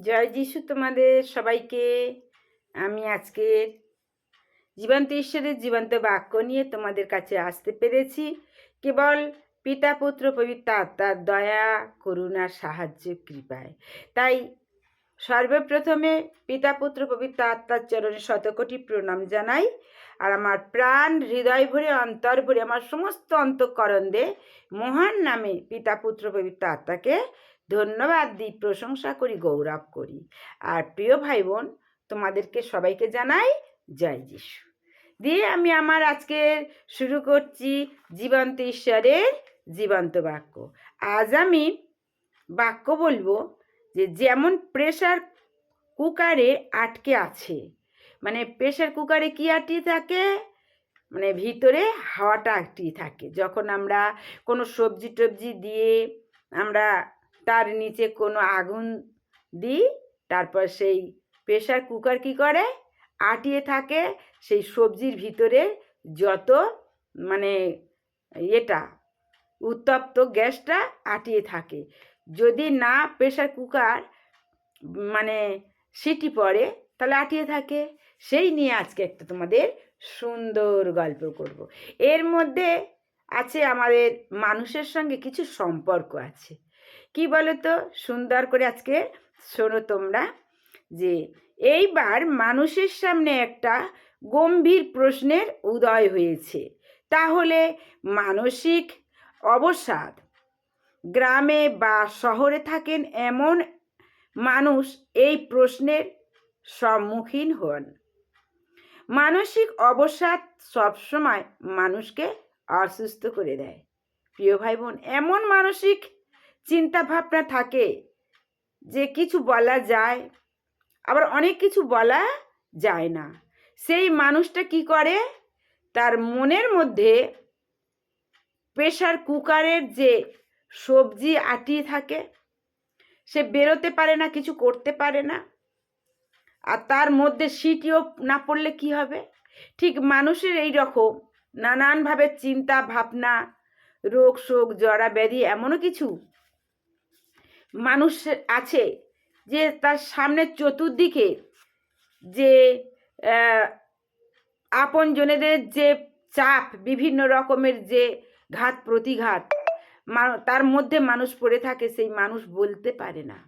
জয় যিশু তোমাদের সবাইকে। আমি আজকের জীবন্ত ঈশ্বরের জীবন্ত বাক্য নিয়ে তোমাদের কাছে আসতে পেরেছি। কেবল পিতা, পুত্র, পবিত্র আত্মার দয়া, করুণা, সাহায্য, কৃপায়। তাই সর্বপ্রথমে পিতা, পুত্র, পবিত্র আত্মার চরণে শতকোটি প্রণাম জানাই। আর আমার প্রাণ হৃদয় ভরে, অন্তর ভরে, আমার সমস্ত অন্তঃকরণ দে মহান নামে পিতা, পুত্র, পবিত্র আত্মাকে ধন্যবাদ দিই প্রশংসা করি, গৌরব করি। আর প্রিয় ভাই বোন তোমাদেরকে সবাইকে জানাই জয় যিশু। দিয়ে আমি আমার আজকে শুরু করছি জীবন্ত ঈশ্বরের জীবন্ত বাক্য। আজ আমি বাক্য বলব যে, যেমন প্রেশার কুকারে আটকে আছে মানে প্রেশার কুকারে কি আটকে থাকে? মানে ভিতরে হাওয়াটা আটকে থাকে। যখন আমরা কোনো সবজি টবজি দিয়ে আমরা তার নিচে কোনো আগুন দিই, তারপর সেই প্রেশার কুকার কি করে? আটিয়ে থাকে সেই সবজির ভিতরে যত মানে এটা উত্তপ্ত গ্যাসটা আটিয়ে থাকে। যদি না প্রেশার কুকার মানে সিটি পড়ে, তাহলে আটিয়ে থাকে। সেই নিয়ে আজকে একটা তোমাদের সুন্দর গল্প করব। এর মধ্যে আছে আমাদের মানুষের সঙ্গে কিছু সম্পর্ক আছে। কি বলো তো সুন্দর করে আজকে শোনো তোমরা যে এইবার মানুষের সামনে একটা গম্ভীর প্রশ্নের উদয় হয়েছে। তাহলে মানসিক অবসাদ, গ্রামে বা শহরে থাকেন এমন মানুষ এই প্রশ্নের সম্মুখীন হন। মানসিক অবসাদ সবসময় মানুষকে অসুস্থ করে দেয়। প্রিয় ভাই বোন এমন মানসিক চিন্তা ভাবনা থাকে যে কিছু বলা যায়, আবার অনেক কিছু বলা যায় না। সেই মানুষটা কি করে? তার মনের মধ্যে প্রেশার কুকারের যে সবজি আটিয়ে থাকে, সে বেরোতে পারে না, কিছু করতে পারে না। আর তার মধ্যে সিটিও না পড়লে কি হবে? ঠিক মানুষের এই রকম নানানভাবে চিন্তা, ভাবনা, রোগ, শোক জড়া ব্যাধি এমনও কিছু মানুষ আছে যে তার সামনে চতুর্দিকে যে আপনজনেদের যে চাপ, বিভিন্ন রকমের যে ঘাত প্রতিঘাত তার মধ্যে মানুষ পড়ে থাকে, সেই মানুষ বলতে পারে না।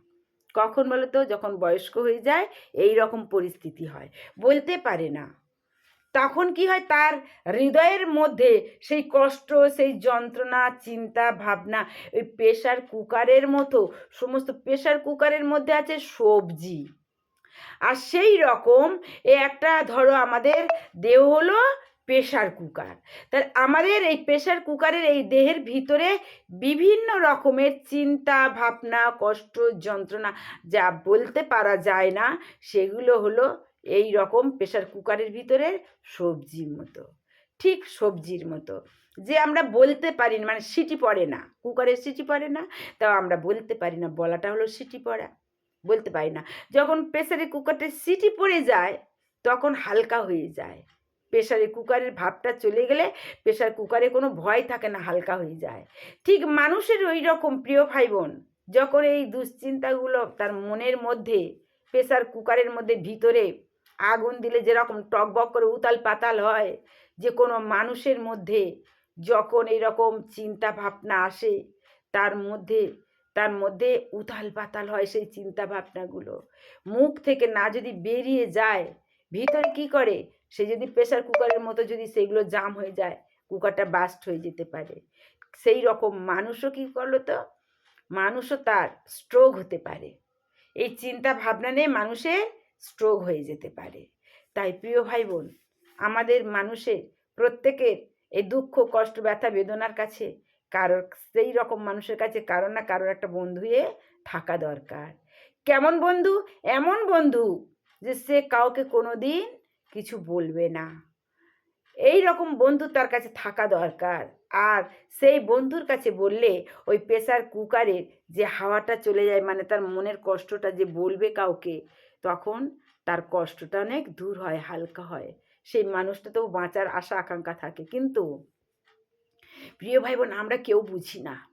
কখন বলো তো যখন বয়স্ক হয়ে যায় এই রকম পরিস্থিতি হয়। বলতে পারে না। তখন কি হয়? তার হৃদয়ের মধ্যে সেই কষ্ট, সেই যন্ত্রণা, চিন্তা, ভাবনা, ওই প্রেশার কুকারের মতো, সমস্ত প্রেশার কুকারের মধ্যে আছে সবজি। আর সেই রকম এ একটা ধরো আমাদের দেহ হলো প্রেশার কুকার তার আমাদের এই প্রেশার কুকারের এই দেহের ভিতরে বিভিন্ন রকমের চিন্তা, ভাবনা, কষ্ট, যন্ত্রণা, যা বলতে পারা যায় না, সেগুলো হলো এই রকম প্রেশার কুকারের ভিতরে সবজির মতো, ঠিক সবজির মতো। যে আমরা বলতে পারি না মানে সিটি পড়ে না কুকারের সিটি পড়ে না, তাও আমরা বলতে পারি না, বলাটা হলো সিটি পড়া, বলতে পারি না। যখন প্রেশারে কুকারটা সিটি পড়ে যায়, তখন হালকা হয়ে যায়। প্রেশারে কুকারের ভাবটা চলে গেলে প্রেশার কুকারে কোনো ভয় থাকে না, হালকা হয়ে যায়। ঠিক মানুষের ওই রকম প্রিয় ভাই বোন যখন এই দুশ্চিন্তাগুলো তার মনের মধ্যে প্রেশার কুকারের মধ্যে ভিতরে আগুন দিলে যেরকম টকবক করে উতাল পাতাল হয়, যে কোনো মানুষের মধ্যে যখন এইরকম চিন্তা ভাবনা আসে, তার মধ্যে তার মধ্যে উথাল পাতাল হয় সেই চিন্তা ভাবনাগুলো। মুখ থেকে না যদি বেরিয়ে যায়, ভিতরে কি করে? সে যদি প্রেশার কুকারের মতো যদি সেগুলো জাম হয়ে যায় কুকারটা বাস্ট হয়ে যেতে পারে। সেই রকম মানুষও কী করল তো? মানুষও তার স্ট্রোক হতে পারে। এই চিন্তা ভাবনা নিয়ে মানুষের স্ট্রোক হয়ে যেতে পারে। তাই প্রিয় ভাই বোন আমাদের মানুষের প্রত্যেকের এই দুঃখ, কষ্ট, ব্যথা, বেদনার কাছে কারোর সেই রকম মানুষের কাছে কারও না কারোর একটা বন্ধু হয়ে থাকা দরকার। কেমন বন্ধু? এমন বন্ধু যে সে কাউকে কোনো দিন কিছু বলবে না। এই রকম বন্ধু তার কাছে থাকা দরকার। আর সেই বন্ধুর কাছে বললে ওই প্রেশার কুকারের যে হাওয়াটা চলে যায় মানে তার মনের কষ্টটা যে বলবে কাউকে তখন তার কষ্টটা অনেক দূর হয়, হালকা হয়। সেই মানুষটা তো বাঁচার আশা, আকাঙ্ক্ষা থাকে। কিন্তু প্রিয় ভাই বোন আমরা কেউ বুঝি না।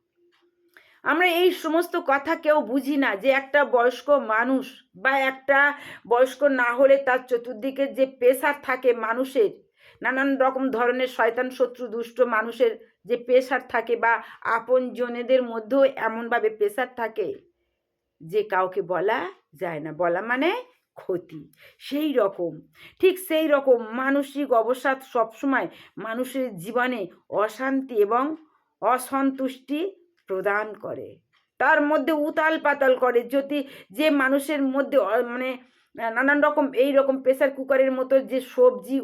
আমরা এই সমস্ত কথা কেউ বুঝি না যে একটা বয়স্ক মানুষ বা একটা বয়স্ক না হলে তার চতুর্দিকে যে প্রেশার থাকে মানুষের, নানান রকম ধরনের শয়তান, শত্রু, দুষ্ট মানুষের যে প্রেশার থাকে বা আপন জনেদের মধ্যেও এমনভাবে প্রেশার থাকে যে কাউকে বলা যায় না, বলা মানে ক্ষতি। সেই রকম, ঠিক সেই রকম মানসিক অবসাদ সবসময় মানুষের জীবনে অশান্তি এবং অসন্তুষ্টি প্রদান করে। তার মধ্যে উতাল পাতাল করে। যদি যে মানুষের মধ্যে মানে নানান রকম এই রকম প্রেসার কুকারের মতো যে সবজি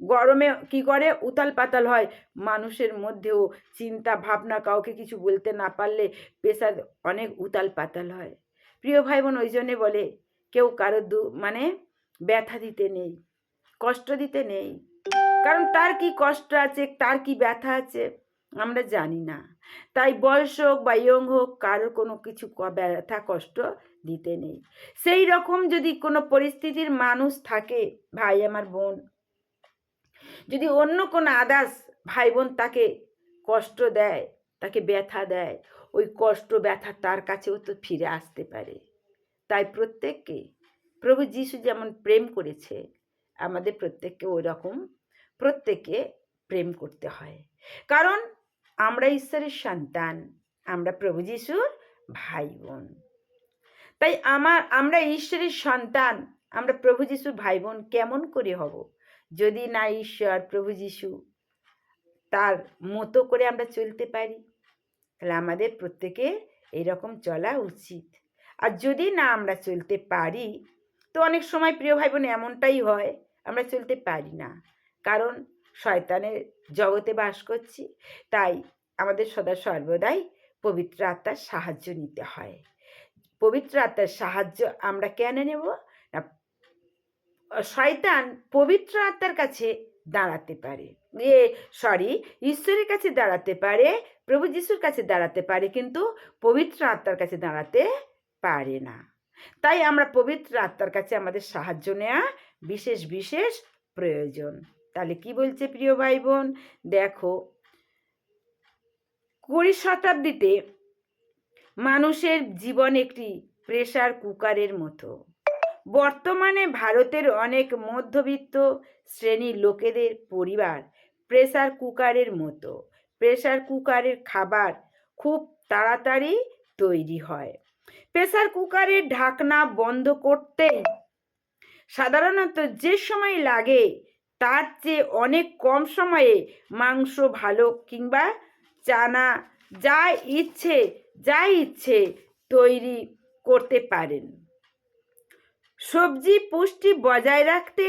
গরমে কি করে? উতাল পাতাল হয়। মানুষের মধ্যেও চিন্তা ভাবনা, কাউকে কিছু বলতে না পারলে প্রেসার অনেক উতাল পাতাল হয়। প্রিয় ভাই বোন ওই জন্যে বলে, কেউ কারও দু মানে ব্যথা দিতে নেই, কষ্ট দিতে নেই। কারণ তার কি কষ্ট আছে, তার কি ব্যথা আছে, আমরা জানি না। তাই বয়স হোক বা ইয়ং হোক, কারোর কোনো কিছু ব্যথা, কষ্ট দিতে নেই। সেই রকম যদি কোনো পরিস্থিতির মানুষ থাকে, ভাই আমার বোন, যদি অন্য কোনো আদার্স ভাই বোন তাকে কষ্ট দেয়, তাকে ব্যথা দেয় ওই কষ্ট, ব্যথা তার কাছেও তো ফিরে আসতে পারে। তাই প্রত্যেককে, প্রভু যিশু যেমন প্রেম করেছে, আমাদের প্রত্যেককে ওই রকম প্রত্যেকে প্রেম করতে হয়। কারণ আমরা ঈশ্বরের সন্তান, আমরা প্রভু যিশুর ভাই বোন তাই আমার, আমরা ঈশ্বরের সন্তান, আমরা প্রভু যিশুর ভাই বোন কেমন করে হব? যদি না ঈশ্বর, প্রভু যিশু তার মতো করে আমরা চলতে পারি? তাহলে আমাদের প্রত্যেকে এরকম চলা উচিত। আর যদি না আমরা চলতে পারি, তো অনেক সময় প্রিয় ভাই বোন এমনটাই হয়, আমরা চলতে পারি না। কারণ শয়তানের জগতে বাস করছি, তাই আমাদের সদা সর্বদাই পবিত্র আত্মার সাহায্য নিতে হয়। পবিত্র আত্মার সাহায্য আমরা কেন নেব? না, শয়তান পবিত্র আত্মার কাছে দাঁড়াতে পারে। এ সরি ঈশ্বরের কাছে দাঁড়াতে পারে, প্রভু যিশুর কাছে দাঁড়াতে পারে, কিন্তু পবিত্র আত্মার কাছে দাঁড়াতে পারে না। তাই আমরা পবিত্র আত্মার কাছে আমাদের সাহায্য নেওয়া বিশেষ বিশেষ প্রয়োজন। তাহলে কি বলছে প্রিয় ভাই বোন দেখো, কুড়ি শতাব্দীতে মানুষের জীবন একটি প্রেশার কুকারের মতো। বর্তমানে ভারতের অনেক মধ্যবিত্ত শ্রেণির লোকেদের পরিবার প্রেসার কুকারের মতো। প্রেসার কুকারের খাবার খুব তাড়াতাড়ি তৈরি হয়। প্রেসার কুকারের ঢাকনা বন্ধ করতে সাধারণত যে সময় লাগে তার চেয়ে অনেক কম সময়ে মাংস ভালো কিংবা চানা যা ইচ্ছে যা ইচ্ছে তৈরি করতে পারেন। সবজি পুষ্টি বজায় রাখতে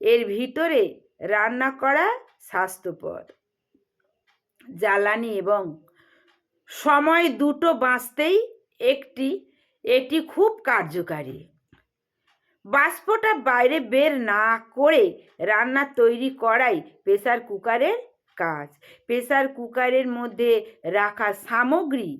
এর ভিতরে রান্না করা স্বাস্থ্যকর। জ্বালানি এবং সময় দুটো বাঁচতেই একটি, এটি খুব কার্যকারী। বাষ্পটা বাইরে বের না করে রান্না তৈরি করাই প্রেসার কুকারের কাজ। প্রেসার কুকারের মধ্যে রাখা সামগ্রী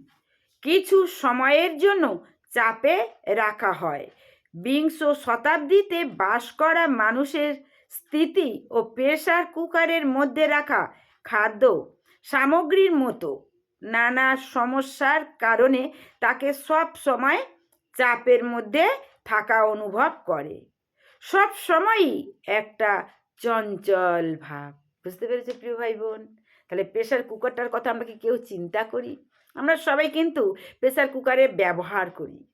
কিছু সময়ের জন্য চাপে রাখা হয়। বিংশ শতাব্দীতে বাস করা মানুষের স্থিতি ও প্রেশার কুকারের মধ্যে রাখা খাদ্য সামগ্রীর মতো। নানা সমস্যার কারণে তাকে সব সময় চাপের মধ্যে থাকা অনুভব করে। সব সময়ই একটা চঞ্চল ভাব। বুঝতে পেরেছ প্রিয় ভাই বোন তাহলে প্রেশার কুকারটার কথা আমরা কি কেউ চিন্তা করি? আমরা সবাই কিন্তু প্রেসার কুকারে ব্যবহার করি।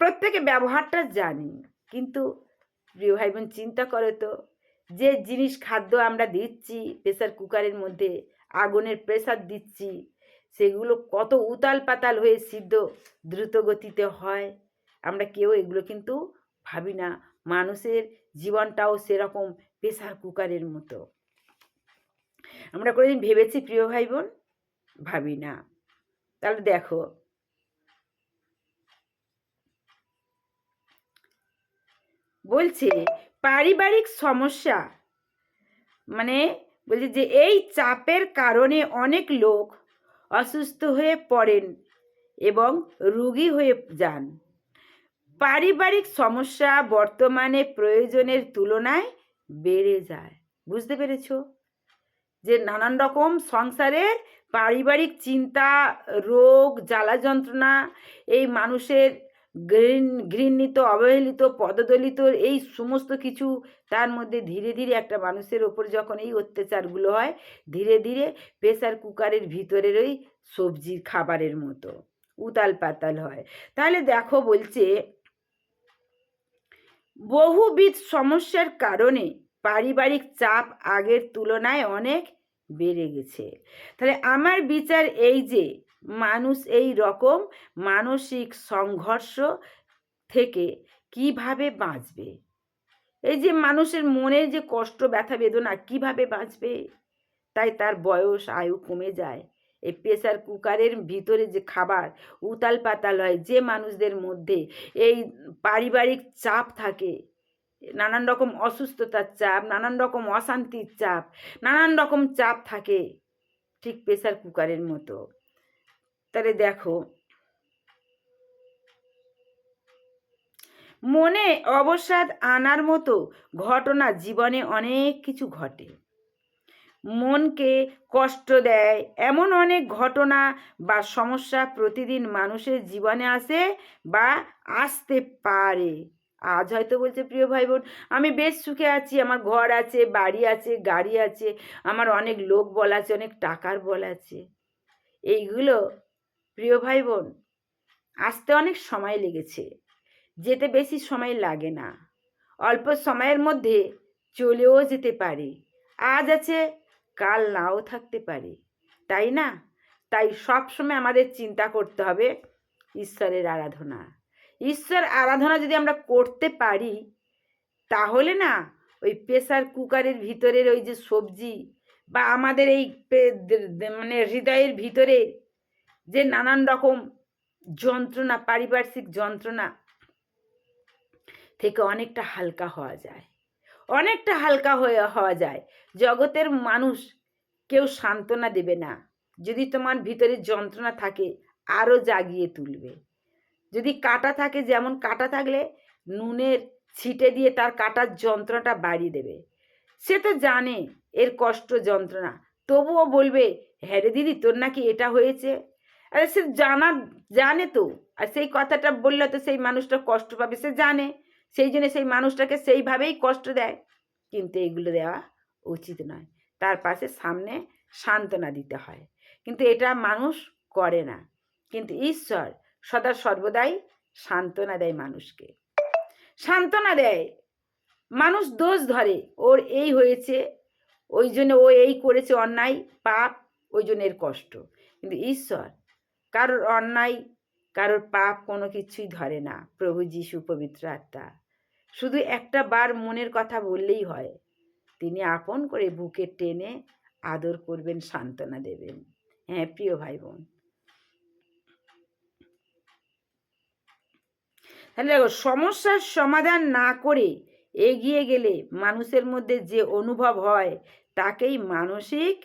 প্রত্যেকে ব্যবহারটা জানি, কিন্তু প্রিয় ভাই বোন চিন্তা করো তো, যে জিনিস খাদ্য আমরা দিচ্ছি, প্রেসার কুকারের মধ্যে আগুনের প্রেসার দিচ্ছি, সেগুলো কত উতাল পাতাল হয়ে সিদ্ধ দ্রুত গতিতে হয়, আমরা কেউ এগুলো কিন্তু ভাবি না। মানুষের জীবনটাও সেরকম প্রেসার কুকারের মতো। আমরা কোনোদিন ভেবেছি, প্রিয় ভাই বোন ভাবি না। তাহলে দেখো বলছে, পারিবারিক সমস্যা। মানে বলছে যে, এই চাপের কারণে অনেক লোক অসুস্থ হয়ে পড়েন এবং রোগী হয়ে যান। পারিবারিক সমস্যা বর্তমানে প্রয়োজনের তুলনায় বেড়ে যায়। বুঝতে পেরেছ? যে, নানান রকম সংসারের পারিবারিক চিন্তা, রোগ, জ্বালা যন্ত্রণা, এই মানুষের ঘৃণ ঘৃণিত অবহেলিত, পদদলিত এই সমস্ত কিছু তার মধ্যে ধীরে ধীরে একটা মানুষের ওপর যখন এই অত্যাচারগুলো হয়, ধীরে ধীরে প্রেসার কুকারের ভিতরের ওই সবজির খাবারের মতো উতাল পাতাল হয়। তাহলে দেখো বলছে, বহুবিধ সমস্যার কারণে পারিবারিক চাপ আগের তুলনায় অনেক বেড়ে গেছে। তাহলে আমার বিচার এই যে মানুষ এই রকম মানসিক সংঘর্ষ থেকে কীভাবে বাঁচবে? এই যে মানুষের মনে যে কষ্ট, ব্যথা, বেদনা কীভাবে বাঁচবে? তাই তার বয়স, আয়ু কমে যায়। এই প্রেসার কুকারের ভিতরে যে খাবার, উতাল পাতাল হয় যে মানুষদের মধ্যে, এই পারিবারিক চাপ থাকে। নানান রকম অসুস্থতার চাপ, নানান রকম অশান্তির চাপ, নানান রকম চাপ থাকে ঠিক প্রেসার কুকারের মতো। তাহলে দেখো। মনে অবসাদ আনার মতো ঘটনা জীবনে অনেক কিছু ঘটে। মনকে কষ্ট দেয় এমন অনেক ঘটনা বা সমস্যা প্রতিদিন মানুষের জীবনে আসে বা আসতে পারে। আজ হয়তো বলছে, প্রিয় ভাই বোন আমি বেশ সুখে আছি। আমার ঘর আছে, বাড়ি আছে, গাড়ি আছে, আমার অনেক লোক বল আছে, অনেক টাকার বল আছে। এইগুলো প্রিয় ভাই বোন আসতে অনেক সময় লেগেছে, যেতে বেশি সময় লাগে না। অল্প সময়ের মধ্যে চলেও যেতে পারে, আজ আছে, কাল নাও থাকতে পারে, তাই না? তাই সবসময় আমাদের চিন্তা করতে হবে ঈশ্বরের আরাধনা। ঈশ্বর আরাধনা যদি আমরা করতে পারি, তাহলে না, ওই প্রেসার কুকারের ভিতরের ওই যে সবজি বা আমাদের এই মানে হৃদয়ের ভিতরে যে নানান রকম যন্ত্রণা, পারিপার্শ্বিক যন্ত্রণা থেকে অনেকটা হালকা হওয়া যায়। অনেকটা হালকা হয়ে, হওয়া যায়। জগতের মানুষ কেউ সান্ত্বনা দেবে না। যদি তোমার ভিতরে যন্ত্রণা থাকে আরও জাগিয়ে তুলবে। যদি কাটা থাকে, যেমন কাটা থাকলে নুনের ছিটে দিয়ে তার কাটার যন্ত্রণাটা বাড়িয়ে দেবে। সে তো জানে এর কষ্ট যন্ত্রণা। তবুও বলবে হ্যাঁ রে দিদি, তোর নাকি এটা হয়েছে। আরে সে জানা, জানে তো। আর সেই কথাটা বললে তো সেই মানুষটা কষ্ট পাবে, সে জানে। সেই জন্য সেই মানুষটাকে সেইভাবেই কষ্ট দেয়। কিন্তু এগুলো দেওয়া উচিত নয়। তার পাশে সামনে সান্ত্বনা দিতে হয়। কিন্তু এটা মানুষ করে না। কিন্তু ঈশ্বর সদা সর্বদাই সান্ত্বনা দেয় মানুষকে। সান্ত্বনা দেয়। মানুষ দোষ ধরে। ওর এই হয়েছে, ওই জন্য ও এই করেছে অন্যায়, পাপ, ওই জন্য এর কষ্ট। কিন্তু ঈশ্বর কারোর অন্যায়, কারোর পাপ কোনো কিছুই ধরে না। প্রভু যিশু পবিত্র আত্মা। শুধু একটা বার মনের কথা বললেই হয়। তিনি আপন করে বুকে টেনে আদর করবেন, সান্ত্বনা দেবেন। হ্যাঁ প্রিয় ভাই বোন তাহলে দেখো, সমস্যার সমাধান না করে এগিয়ে গেলে মানুষের মধ্যে যে অনুভব হয়, তাকেই মানসিক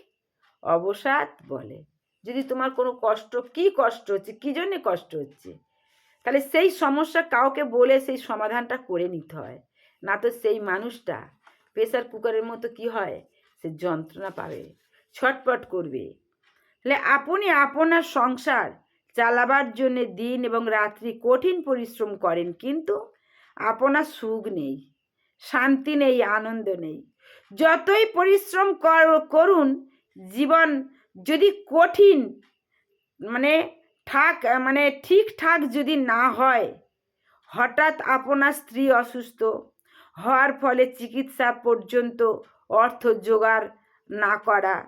অবসাদ বলে। যদি তোমার কোনো কষ্ট, কি কষ্ট হচ্ছে? কী জন্যে কষ্ট হচ্ছে? তাহলে সেই সমস্যা কাউকে বলে সেই সমাধানটা করে নিতে হয়। না তো সেই মানুষটা প্রেসার কুকারের মতো কি হয়? সে যন্ত্রণা পাবে, ছটপট করবে। তাহলে আপনি আপনার সংসার চালাবার জন্যে দিন এবং রাত্রি কঠিন পরিশ্রম করেন, কিন্তু আপনার সুখ নেই, শান্তি নেই, আনন্দ নেই। যতই পরিশ্রম কর- করুন, জীবন যদি কঠিন মানে ঠাক মানে ঠিকঠাক যদি না হয়, হঠাৎ আপনার স্ত্রী অসুস্থ হওয়ার ফলে চিকিৎসা পর্যন্ত অর্থ জোগাড় না করা,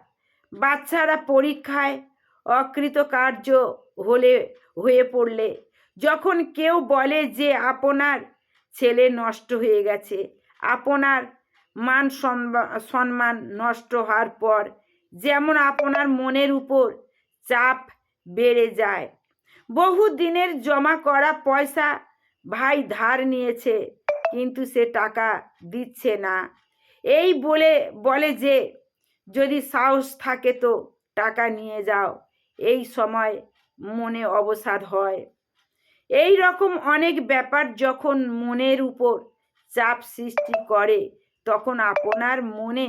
বাচ্চারা পরীক্ষায় অকৃতকার্য হলে, হয়ে পড়লে, যখন কেউ বলে যে আপনার ছেলে নষ্ট হয়ে গেছে, আপনার মান সম্মা- সম্মান নষ্ট হওয়ার পর যেমন আপনার মনের উপর চাপ বেড়ে যায়। বহু দিনের জমা করা পয়সা ভাই ধার নিয়েছে, কিন্তু সে টাকা দিচ্ছে না। এই বলে বলে যে, যদি সাহস থাকে তো টাকা নিয়ে যাও। এই সময় মনে অবসাদ হয়। এই রকম অনেক ব্যাপার যখন মনের উপর চাপ সৃষ্টি করে, তখন আপনার মনে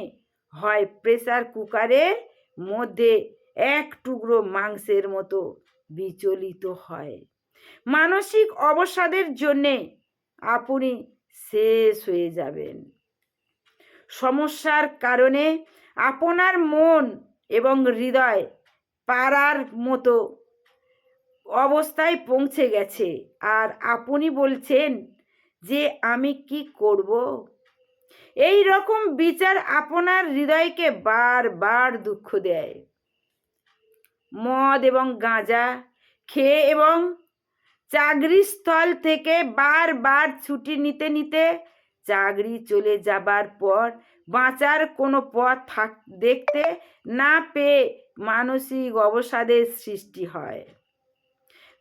হয় প্রেসার কুকারের মধ্যে এক টুকরো মাংসের মতো বিচলিত হয়। মানসিক অবসাদের জন্যে আপনি শেষ হয়ে যাবেন। সমস্যার কারণে আপনার মন এবং হৃদয় পাড়ার মতো অবস্থায় পৌঁছে গেছে। আর আপনি বলছেন যে, আমি কি করব? এই রকম বিচার আপনার হৃদয়কে বারবার দুঃখ দেয়। মদ এবং গাঁজা খেয়ে এবং চাকরিস্থল থেকে বারবার ছুটি নিতে নিতে চাকরি চলে যাবার পর বাঁচার কোনো পথ থাক দেখতে না পেয়ে মানসিক অবসাদের সৃষ্টি হয়।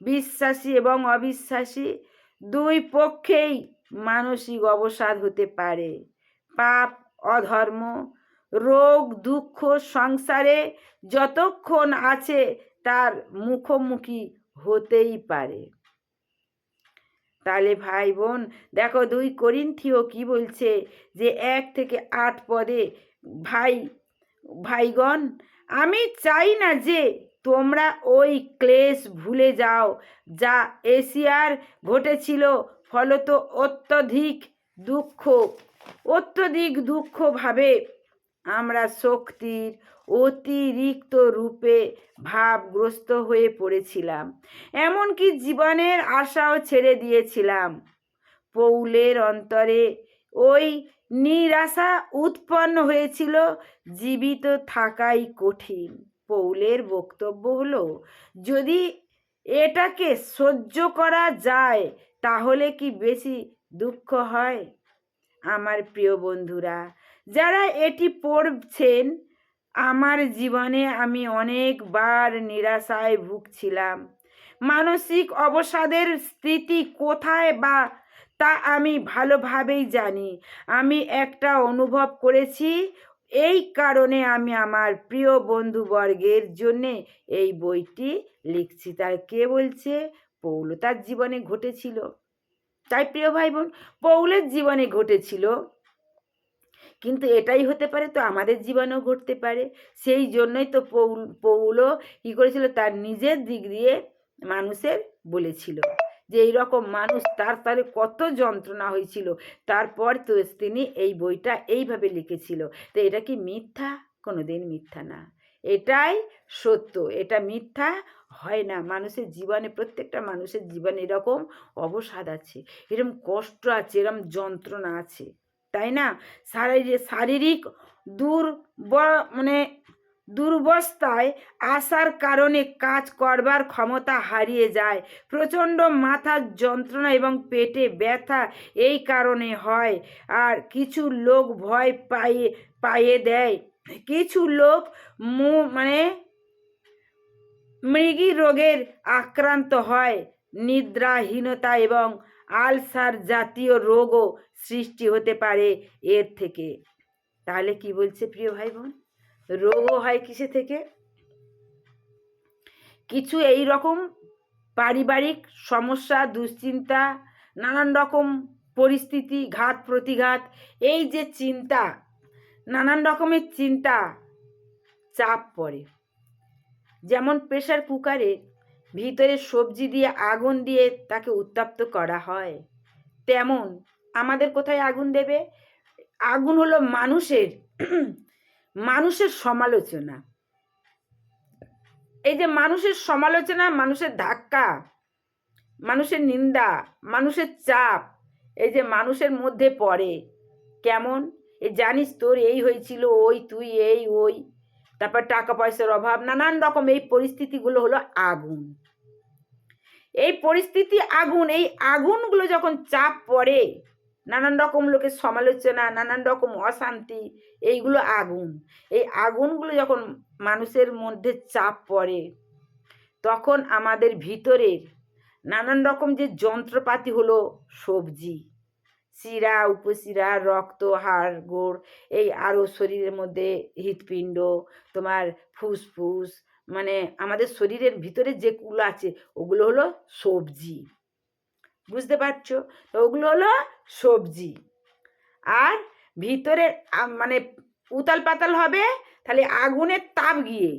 বিশ্বাসী এবং অবিশ্বাসী দুই পক্ষেই মানসিক অবসাদ হতে পারে। পাপ, অধর্ম, রোগ, দুঃখ, সংসারে যতক্ষণ আছে তার মুখোমুখি হতেই পারে। তাহলে ভাই বোন, দেখো দুই করিন্থিও কি বলছে যে এক থেকে আট পদে, ভাই, ভাইগণ, আমি চাই না যে তোমরা ওই ক্লেশ ভুলে যাও, যা এশিয়ার ঘটেছিল, ফলত অত্যধিক দুঃখ অত্যধিক দুঃখ ভাবে আমরা শক্তির অতিরিক্ত রূপে ভাবগ্রস্ত হয়ে পড়েছিলাম। এমনকি জীবনের আশাও ছেড়ে দিয়েছিলাম। পৌলের অন্তরে ওই নিরাশা উৎপন্ন হয়েছিল, জীবিত থাকাই কঠিন। পৌলের বক্তব্য হলো, যদি এটাকে সহ্য করা যায়, তাহলে কি বেশি দুঃখ হয়? আমার প্রিয় বন্ধুরা, যারা এটি পড়ছেন, আমার জীবনে আমি অনেকবার নিরাশায় ভুগছিলাম। মানসিক অবসাদের স্থিতি কোথায় বা তা আমি ভালোভাবেই জানি। আমি একটা অনুভব করেছি, এই কারণে আমি আমার প্রিয় বন্ধুবর্গের জন্যে এই বইটি লিখছি। তার কে বলছে? পৌল তার জীবনে ঘটেছিল। তাই প্রিয় ভাই বোন পৌলের জীবনে ঘটেছিল। কিন্তু এটাই হতে পারে তো আমাদের জীবনেও ঘটতে পারে। সেই জন্যই তো পৌল পৌলও কী করেছিল? তার নিজের দিক দিয়ে মানুষের বলেছিল যে এই রকম মানুষ তার তারে কত যন্ত্রণা হয়েছিল। তারপর তো তিনি এই বইটা এইভাবে লিখেছিল। তো এটা কি মিথ্যা? কোনো দিন মিথ্যা না। এটাই সত্য। এটা মিথ্যা হয় না। মানুষের জীবনে, প্রত্যেকটা মানুষের জীবনে এরকম অবসাদ আছে। এরকম কষ্ট আছে এরকম যন্ত্রণা আছে। তাই না? শারীরিক শারীরিক দূর মানে দুর্বস্থায় আসার কারণে কাজ করবার ক্ষমতা হারিয়ে যায়। প্রচণ্ড মাথার যন্ত্রণা এবং পেটে ব্যথা এই কারণে হয়। আর কিছু লোক ভয় পাইয়ে পাইয়ে দেয়। কিছু লোক মু মানে মৃগী রোগের আক্রান্ত হয়। নিদ্রাহীনতা এবং আলসার জাতীয় রোগও সৃষ্টি হতে পারে এর থেকে। তাহলে কি বলছে প্রিয় ভাই বোন রোগও হয় কিসে থেকে? কিছু এই রকম পারিবারিক সমস্যা, দুশ্চিন্তা, নানান রকম পরিস্থিতি, ঘাত, প্রতিঘাত, এই যে চিন্তা, নানান রকমের চিন্তা, চাপ পড়ে। যেমন প্রেশার কুকারে ভিতরে সবজি দিয়ে আগুন দিয়ে তাকে উত্তপ্ত করা হয়, তেমন আমাদের কোথায় আগুন দেবে? আগুন হলো মানুষের মানুষের সমালোচনা। এই যে মানুষের সমালোচনা, মানুষের ধাক্কা, মানুষের নিন্দা, মানুষের চাপ, এই যে মানুষের মধ্যে পড়ে, কেমন? এ জানিস তোর এই হয়েছিল, ওই তুই এই, ওই। তারপর টাকা পয়সার অভাব, নানান রকম এই পরিস্থিতিগুলো হলো আগুন। এই পরিস্থিতি আগুন, এই আগুনগুলো যখন চাপ পড়ে, নানান রকম লোকের সমালোচনা, নানান রকম অশান্তি, এইগুলো আগুন। এই আগুনগুলো যখন মানুষের মধ্যে চাপ পড়ে, তখন আমাদের ভিতরের নানান রকম যে যন্ত্রপাতি হলো সবজি শিরা উপশিরা রক্ত, হাড়, গোড়, এই আরও শরীরের মধ্যে হৃৎপিণ্ড, তোমার ফুসফুস মানে আমাদের শরীরের ভিতরে যেগুলো আছে, ওগুলো হলো সবজি। বুঝতে পারছ? তো ওগুলো হলো সবজি। আর ভিতরে মানে উতাল পাতাল হবে, তাহলে আগুনের তাপ গিয়ে,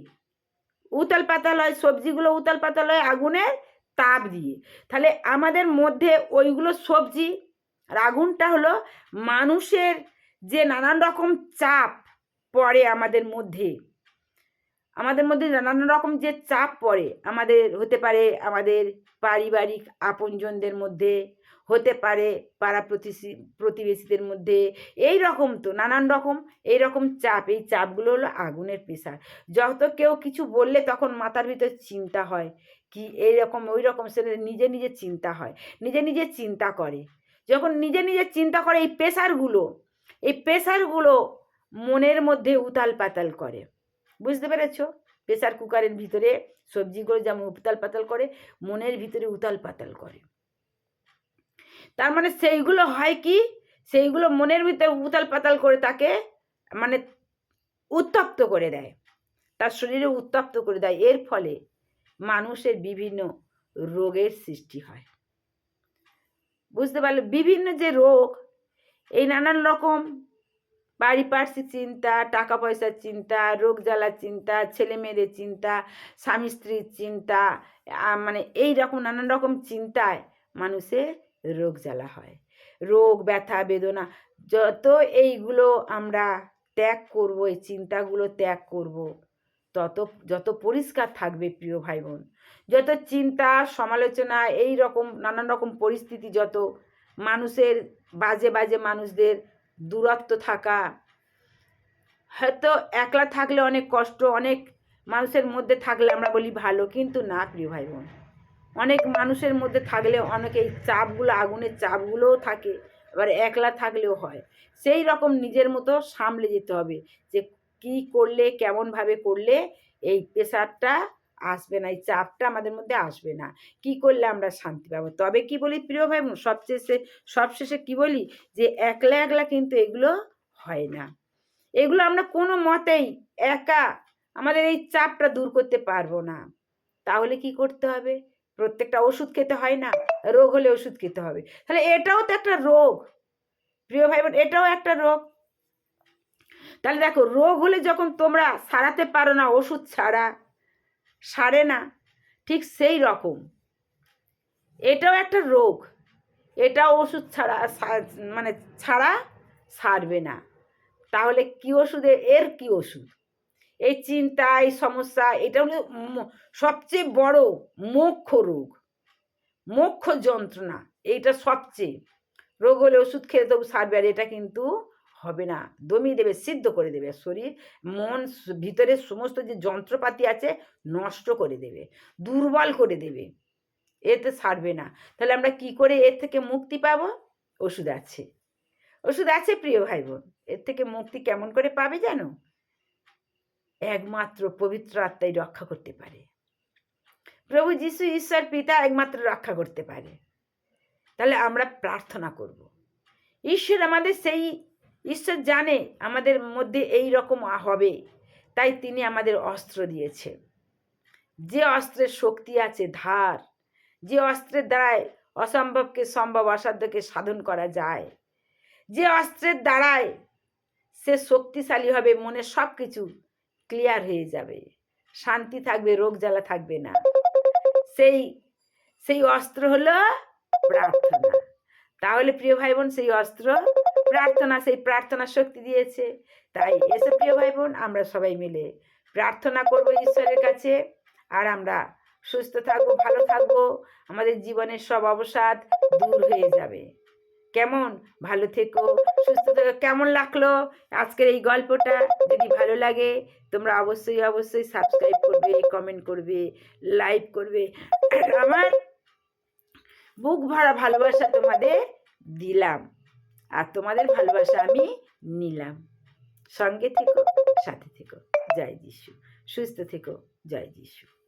উতাল পাতাল হয়, সবজিগুলো উতাল পাতাল হয় আগুনের তাপ দিয়ে। তাহলে আমাদের মধ্যে ওইগুলো সবজি আর আগুনটা হলো মানুষের যে নানান রকম চাপ পড়ে আমাদের মধ্যে। আমাদের মধ্যে নানান রকম যে চাপ পড়ে, আমাদের হতে পারে আমাদের পারিবারিক আপনজনদের মধ্যে, হতে পারে পাড়া প্রতিবেশী প্রতিবেশীদের মধ্যে, এই রকম তো, নানান রকম, এই রকম চাপ, এই চাপগুলো হলো আগুনের প্রেশার যত কেউ কিছু বললে তখন মাথার ভিতর চিন্তা হয়, কি এই রকম, ওই রকম সে নিজে নিজে চিন্তা হয়, নিজে নিজে চিন্তা করে। যখন নিজে নিজে চিন্তা করে এই প্রেশারগুলো এই প্রেশারগুলো মনের মধ্যে উতাল পাতাল করে। বুঝতে পেরেছ? প্রেশার কুকারের ভিতরে সবজিগুলো যেমন উতাল পাতাল করে, মনের ভিতরে উতাল পাতাল করে। তার মানে সেইগুলো হয় কি? সেইগুলো মনের ভিতরে উতাল পাতাল করে তাকে মানে উত্তপ্ত করে দেয়। তার শরীরে উত্তপ্ত করে দেয়। এর ফলে মানুষের বিভিন্ন রোগের সৃষ্টি হয়। বুঝতে পারলে, বিভিন্ন যে রোগ, এই নানান রকম পারিপার্শ্বিক চিন্তা টাকা পয়সার চিন্তা, রোগ জ্বালার চিন্তা, ছেলে মেয়েদের চিন্তা, স্বামী স্ত্রীর চিন্তা মানে এই রকম, নানান রকম চিন্তায় মানুষের রোগ জ্বালা হয়। রোগ, ব্যথা, বেদনা, যত এইগুলো আমরা ত্যাগ করব, এই চিন্তাগুলো ত্যাগ করব তত, যত পরিষ্কার থাকবে প্রিয় ভাই বোন যত চিন্তা, সমালোচনা, এই রকম, নানান রকম পরিস্থিতি, যত মানুষের, বাজে বাজে মানুষদের দূরত্ব থাকা, হয়তো একলা থাকলে অনেক কষ্ট, অনেক মানুষের মধ্যে থাকলে আমরা বলি ভালো, কিন্তু না প্রিয় ভাই বোন অনেক মানুষের মধ্যে থাকলে অনেক এই চাপগুলো, আগুনের চাপগুলোও থাকে এবার একলা থাকলেও হয়। সেই রকম নিজের মতো সামলে যেতে হবে যে কি করলে, কেমনভাবে করলে এই প্রেশারটা আসবে না, এই চাপটা আমাদের মধ্যে আসবে না। কি করলে আমরা শান্তি পাবো? তবে কি বলি প্রিয় ভাই সবশেষে সবশেষে কি বলি যে একলা একলা কিন্তু এগুলো হয় না। এগুলো আমরা কোনো মতেই একা আমাদের এই চাপটা দূর করতে পারব না। তাহলে কি করতে হবে? প্রত্যেকটা ওষুধ খেতে হয় না? রোগ হলে ওষুধ খেতে হবে। তাহলে এটাও তো একটা রোগ। প্রিয় ভাই বোন, এটাও একটা রোগ। তাহলে দেখো, রোগ হলে যখন তোমরা সারাতে পারো না, ওষুধ ছাড়া, সারে না, ঠিক সেই রকম। এটাও একটা রোগ। এটাও ওষুধ ছাড়া মানে ছাড়া সারবে না। তাহলে কি ওষুধে? এর কি ওষুধ? এই চিন্তা, এই সমস্যা, এটা হলো সবচেয়ে বড় মোক্ষ রোগ। মোক্ষ যন্ত্রণা, এইটা সবচেয়ে। রোগ হলে ওষুধ খেলে তবু সারবে আর এটা কিন্তু হবে না। দমিয়ে দেবে, সিদ্ধ করে দেবে। শরীর, মন ভিতরে সমস্ত যে যন্ত্রপাতি আছে, নষ্ট করে দেবে, দুর্বল করে দেবে। এতে সারবে না। তাহলে আমরা কি করে এর থেকে মুক্তি পাবো? ওষুধ আছে। ওষুধ আছে, প্রিয় ভাই বোন এর থেকে মুক্তি কেমন করে পাবে জানো? একমাত্র পবিত্র আত্মাই রক্ষা করতে পারে। প্রভু যিশু ঈশ্বর পিতা একমাত্র রক্ষা করতে পারে। তাহলে আমরা প্রার্থনা করব। ঈশ্বর আমাদের সেই ঈশ্বর জানে আমাদের মধ্যে এই রকম হবে। তাই তিনি আমাদের অস্ত্র দিয়েছে যে অস্ত্রের শক্তি আছে, ধার। যে অস্ত্রের দ্বারায় অসম্ভবকে, সম্ভব, অসাধ্যকে সাধন করা যায়। যে অস্ত্রের দ্বারায় সে শক্তিশালী হবে, মনে সব কিছু ক্লিয়ার হয়ে যাবে। শান্তি থাকবে, রোগ জ্বালা থাকবে না। সেই সেই অস্ত্র হলো প্রার্থনা। তাহলে প্রিয় ভাই বোন সেই অস্ত্র প্রার্থনা, সেই প্রার্থনা শক্তি দিয়েছে। তাই এসে প্রিয় ভাই বোন আমরা সবাই মিলে প্রার্থনা করব ঈশ্বরের কাছে আর আমরা সুস্থ থাকব, ভালো থাকব। আমাদের জীবনের সব অবসাদ দূর হয়ে যাবে। কেমন? ভালো থেকো, সুস্থ থেকো। কেমন লাগল আজকের এই গল্পটা? যদি ভালো লাগে, তোমরা অবশ্যই অবশ্যই সাবস্ক্রাইব করবে কমেন্ট করবে লাইক করবে। আমার বুক ভরা ভালোবাসা তোমাদের দিলাম। আর তোমাদের ভালোবাসা আমি নিলাম। সঙ্গে থেকো, সাথে থেকো। জয় যিশু। সুস্থ থেকো। জয় যিশু।